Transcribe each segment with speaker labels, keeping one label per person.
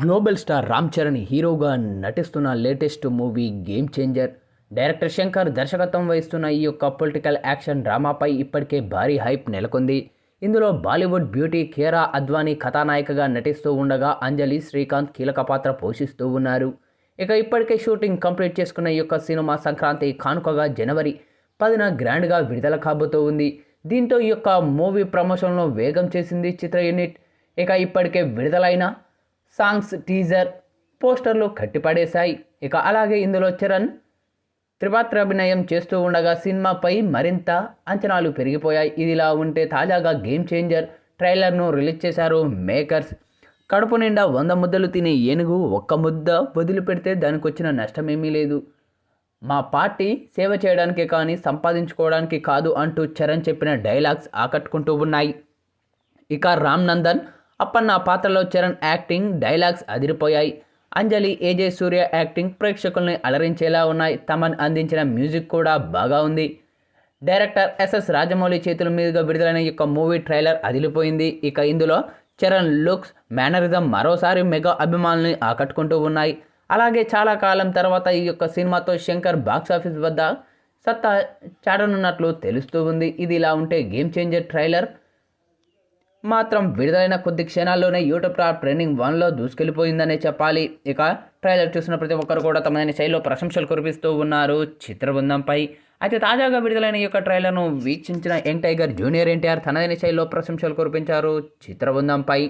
Speaker 1: Global star Ram Charan హీరోగా నటిస్తున్న latest movie game changer. Director Shankar దర్శకత్వం వహిస్తున్న ఈ యొక్క పొలిటికల్ యాక్షన్ డ్రామాపై ఇప్పటికే భారీ హైప్ నెలకొంది. ఇందులో బాలీవుడ్ బ్యూటీ కేరా అద్వానీ కథానాయికగా నటిస్తూ ఉండగా అంజలి శ్రీకాంత్ కీలక పాత్ర పోషిస్తూ ఉన్నారు. ఇక ఇప్పటికే షూటింగ్ కంప్లీట్ చేసుకున్న ఈ యొక్క సినిమా సంక్రాంతి కానుకగా జనవరి పదిన గ్రాండ్గా విడుదల కాబోతూ ఉంది. దీంతో ఈ యొక్క మూవీ ప్రమోషన్లో వేగం చేసింది చిత్ర యూనిట్. ఇక ఇప్పటికే విడుదలైన సాంగ్స్ టీజర్ పోస్టర్లు కట్టిపడేశాయి. ఇక అలాగే ఇందులో చరణ్ త్రిపాత్ర అభినయం చేస్తూ ఉండగా సినిమాపై మరింత అంచనాలు పెరిగిపోయాయి. ఇదిలా ఉంటే తాజాగా గేమ్ చేంజర్ ట్రైలర్ను రిలీజ్ చేశారు మేకర్స్. కడుపు నిండా వంద ముద్దలు తినే ఏనుగు ఒక్క ముద్ద వదిలిపెడితే దానికి వచ్చిన నష్టమేమీ లేదు. మా పార్టీ సేవ చేయడానికే కానీ సంపాదించుకోవడానికి కాదు అంటూ చరణ్ చెప్పిన డైలాగ్స్ ఆకట్టుకుంటూ ఉన్నాయి. ఇక రామ్ నందన్ అప్పన్న పాత్రలో Charan acting dialogues అదిరిపోయాయి. Anjali A J Surya acting ప్రేక్షకుల్ని అలరించేలా ఉన్నాయి. తమన్ అందించిన మ్యూజిక్ కూడా బాగా ఉంది. డైరెక్టర్ ఎస్ఎస్ రాజమౌళి చేతుల మీదుగా విడుదలైన ఈ యొక్క మూవీ ట్రైలర్ అదిలిపోయింది ఇక ఇందులో చరణ్ లుక్స్ మేనరిజం మరోసారి మెగా అభిమానుల్ని ఆకట్టుకుంటూ ఉన్నాయి. అలాగే చాలా కాలం తర్వాత ఈ యొక్క సినిమాతో శంకర్ బాక్సాఫీస్ వద్ద సత్తా చాటనున్నట్లు తెలుస్తూ ఉంది. ఇది ఇలా ఉంటే గేమ్ చేంజర్ ట్రైలర్. మాత్రం విడుదలైన కొద్ది క్షణాల్లోనే యూట్యూబ్ టాప్ ట్రెండింగ్ వన్లో దూసుకెళ్ళిపోయిందనే చెప్పాలి. ఇక ట్రైలర్ చూసిన ప్రతి ఒక్కరు కూడా తమదైన శైలిలో ప్రశంసలు కురిపిస్తూ ఉన్నారు చిత్రబృందంపై. అయితే తాజాగా విడుదలైన ఈ యొక్క ట్రైలర్ను వీక్షించిన యంగ్ టైగర్ జూనియర్ ఎన్టీఆర్ తనదైన శైలిలో ప్రశంసలు కురిపించారు చిత్రబృందంపై.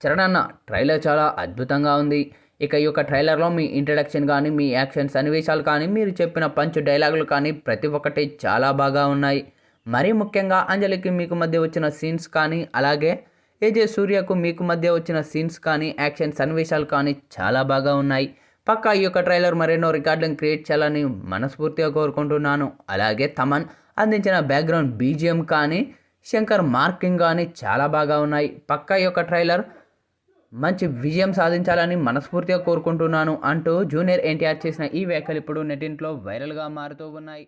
Speaker 1: చరణన్న ట్రైలర్ చాలా అద్భుతంగా ఉంది. ఇక ఈ యొక్క ట్రైలర్లో మీ ఇంట్రడక్షన్ కానీ మీ యాక్షన్ సన్నివేశాలు కానీ మీరు చెప్పిన పంచ్ డైలాగులు కానీ ప్రతి ఒక్కటి చాలా బాగా ఉన్నాయి. మరీ ముఖ్యంగా అంజలికి మీకు మధ్య వచ్చిన సీన్స్ కానీ అలాగే ఏజే సూర్యకు మీకు మధ్య వచ్చిన సీన్స్ కానీ యాక్షన్ సన్నివేశాలు కానీ చాలా బాగా ఉన్నాయి. పక్కా ఈ యొక్క ట్రైలర్ మరెన్నో రికార్డులను క్రియేట్ చేయాలని మనస్ఫూర్తిగా కోరుకుంటున్నాను. అలాగే తమన్ అందించిన బ్యాక్గ్రౌండ్ బీజిఎం కానీ శంకర్ మార్కింగ్ కానీ చాలా బాగా ఉన్నాయి. పక్కా ఈ యొక్క ట్రైలర్ మంచి విజయం సాధించాలని మనస్ఫూర్తిగా కోరుకుంటున్నాను అంటూ జూనియర్ ఎన్టీఆర్ చేసిన ఈ వ్యాఖ్యలు ఇప్పుడు నెటింట్లో వైరల్గా మారుతూ ఉన్నాయి.